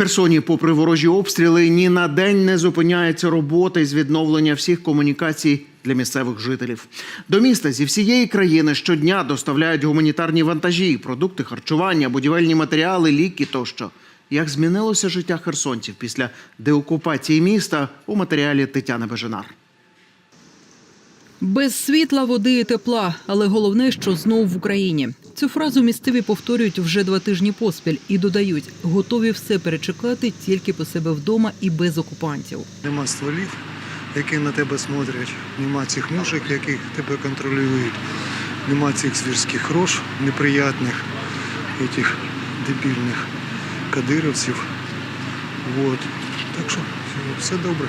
Херсоні, попри ворожі обстріли, ні на день не зупиняється робота із відновлення всіх комунікацій для місцевих жителів. До міста зі всієї країни щодня доставляють гуманітарні вантажі, продукти харчування, будівельні матеріали, ліки тощо. Як змінилося життя херсонців після деокупації міста у матеріалі Тетяни Беженар. Без світла, води і тепла, але головне, що знов в Україні. Цю фразу місцеві повторюють вже два тижні поспіль і додають, готові все перечекати тільки по себе вдома і без окупантів. Нема стволів, які на тебе смотрять, нема цих мушек, які тебе контролюють, нема цих звірських рож неприятних, этих дебільних кадировців. Вот. Так що все добре.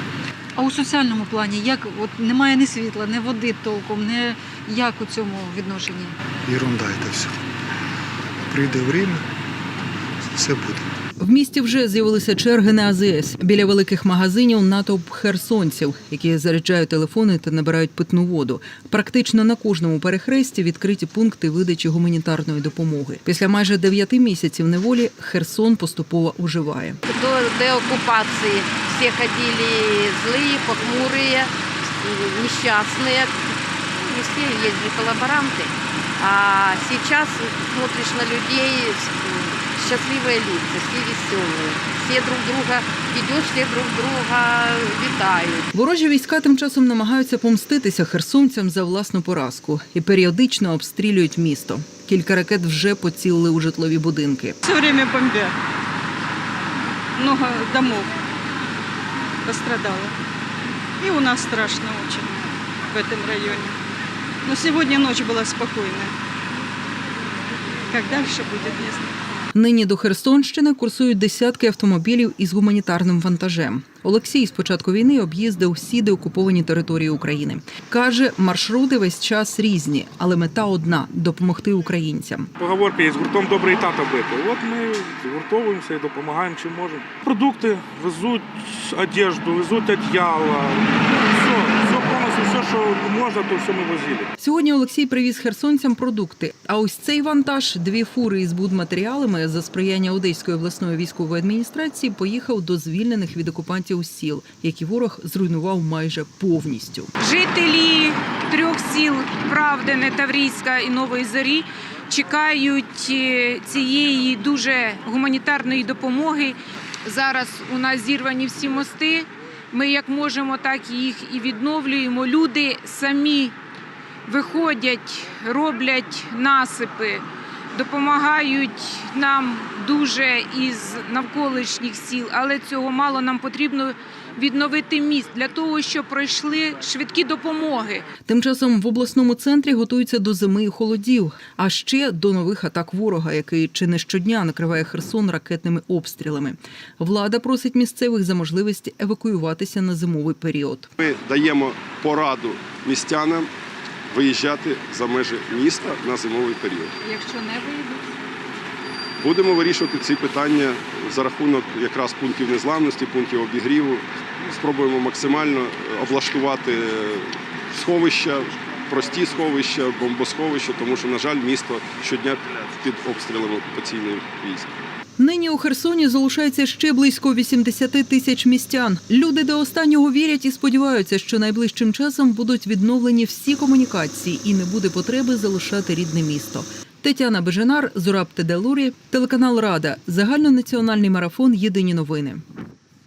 А у соціальному плані як от немає ні світла, ні води толком, ні як у цьому відношенні? Ерунда це все. Прийде время, все буде. В місті вже з'явилися черги на АЗС. Біля великих магазинів натовп херсонців, які заряджають телефони та набирають питну воду. Практично на кожному перехресті відкриті пункти видачі гуманітарної допомоги. Після майже дев'яти місяців неволі Херсон поступово оживає. До деоккупации все ходили злые, похмурые, несчастные. Не все есть же коллаборанты. А сейчас смотришь на людей, с- счастливые лица, все веселые. Все друг друга идешь, все друг друга витают. Ворожі війська тим часом намагаються помститися херсонцям за власну поразку і періодично обстрілюють місто. Кілька ракет вже поцілили у житлові будинки. Все время бомбят. Много домов пострадало. И у нас страшно очень в этом районе. Но сегодня ночь была спокойная. Как дальше будет, не знаю. Нині до Херсонщини курсують десятки автомобілів із гуманітарним вантажем. Олексій з початку війни об'їздив всі деокуповані території України. Каже, маршрути весь час різні, але мета одна допомогти українцям. Поговорка є з гуртом добре і тата бити. От ми згуртовуємося і допомагаємо чим можемо. Продукти везуть одежду, везуть одіяла. Все, що можна, то все ми возили. Сьогодні Олексій привіз херсонцям продукти. А ось цей вантаж, дві фури із будматеріалами за сприяння Одеської обласної військової адміністрації, поїхав до звільнених від окупантів сіл, які ворог зруйнував майже повністю. Жителі трьох сіл Правдине, Таврійська і Нової Зорі чекають е, цієї дуже гуманітарної допомоги. Зараз у нас зірвані всі мости. Ми як можемо, так їх і відновлюємо. Люди самі виходять, роблять насипи, допомагають нам дуже із навколишніх сіл, але цього мало нам потрібно відновити міст для того, щоб пройшли швидкі допомоги. Тим часом в обласному центрі готуються до зими і холодів, а ще до нових атак ворога, який чи не щодня накриває Херсон ракетними обстрілами. Влада просить місцевих за можливість евакуюватися на зимовий період. Ми даємо пораду містянам виїжджати за межі міста на зимовий період. Якщо не вийдуть. Будемо вирішувати ці питання за рахунок якраз пунктів незламності, пунктів обігріву. Спробуємо максимально облаштувати сховища, прості сховища, бомбосховища, тому що, на жаль, місто щодня під обстрілами окупаційних військ. Нині у Херсоні залишається ще близько 80 тисяч містян. Люди до останнього вірять і сподіваються, що найближчим часом будуть відновлені всі комунікації і не буде потреби залишати рідне місто. Тетяна Беженар, Зураб Теделурі, телеканал Рада, загальнонаціональний марафон Єдині новини.